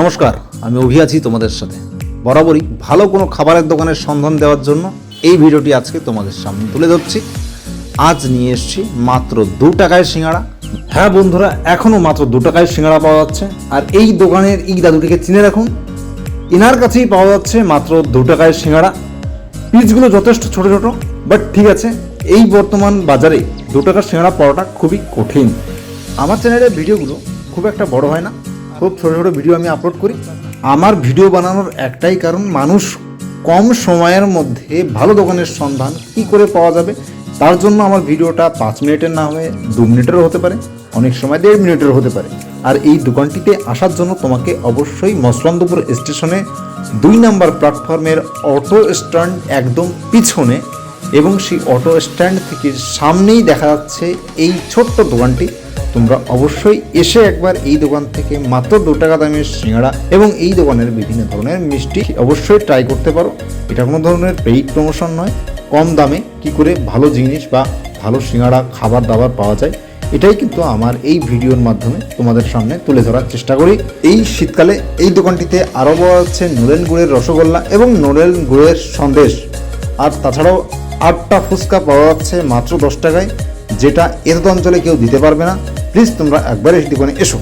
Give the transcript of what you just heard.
নমস্কার, আমি অভি আছি তোমাদের সাথে। বরাবরই ভালো কোনো খাবারের দোকানের সন্ধান দেওয়ার জন্য এই ভিডিওটি আজকে তোমাদের সামনে তুলে ধরছি। আজ নিয়ে এসেছি মাত্র দু টাকায় সিঙ্গাড়া। হ্যাঁ বন্ধুরা এখনও মাত্র দু টাকায় সিঙ্গাড়া পাওয়া যাচ্ছে। আর এই দোকানের এই দাদুটিকে চিনে রাখুন, এনার কাছেই পাওয়া যাচ্ছে মাত্র দু টাকায় সিঙ্গাড়া। পিসগুলো যথেষ্ট ছোট ছোট, বাট ঠিক আছে, এই বর্তমান বাজারে দু টাকার সিঙ্গাড়া পাওয়াটা খুবই কঠিন। আমার চ্যানেলের ভিডিওগুলো খুব একটা বড় হয় না খুব ছোটো ছোটো ভিডিও আমি আপলোড করি। আমার ভিডিও বানানোর একটাই কারণ, মানুষ কম সময়ের মধ্যে ভালো দোকানের সন্ধান কি করে পাওয়া যাবে? তার জন্য আমার ভিডিওটা পাঁচ মিনিটের না হয়ে দু মিনিটেরও হতে পারে, অনেক সময় দেড় মিনিটের হতে পারে। আর এই দোকানটিতে আসার জন্য তোমাকে অবশ্যই মসলন্দপুর স্টেশনে দুই নাম্বার প্ল্যাটফর্মের অটো স্ট্যান্ড একদম পিছনে এবং সেই অটো স্ট্যান্ড থেকে সামনেই দেখা যাচ্ছে এই ছোট্ট দোকানটি। তোমরা অবশ্যই এসে একবার এই দোকান থেকে মাত্র দু টাকা দামের সিঙ্গাড়া এবং এই দোকানের বিভিন্ন ধরনের মিষ্টি অবশ্যই ট্রাই করতে পারো। এটা কোনো ধরনের পেইড প্রমোশন নয়। কম দামে কি করে ভালো জিনিস বা ভালো সিঙ্গাড়া, খাবার দাবার পাওয়া যায়, এটাই কিন্তু আমার এই ভিডিওর মাধ্যমে তোমাদের সামনে তুলে ধরার চেষ্টা করি। এই শীতকালে এই দোকানটিতে আরও পাওয়া যাচ্ছে নোরেল গুড়ের রসগোল্লা এবং নোরেল গুড়ের সন্দেশ। আর তাছাড়াও আটটা ফুচকা পাওয়া যাচ্ছে মাত্র দশ টাকায়, যেটা এত অঞ্চলে কেউ দিতে পারবে না। প্লিজ তোমরা একবার এসে দোকানে এসো।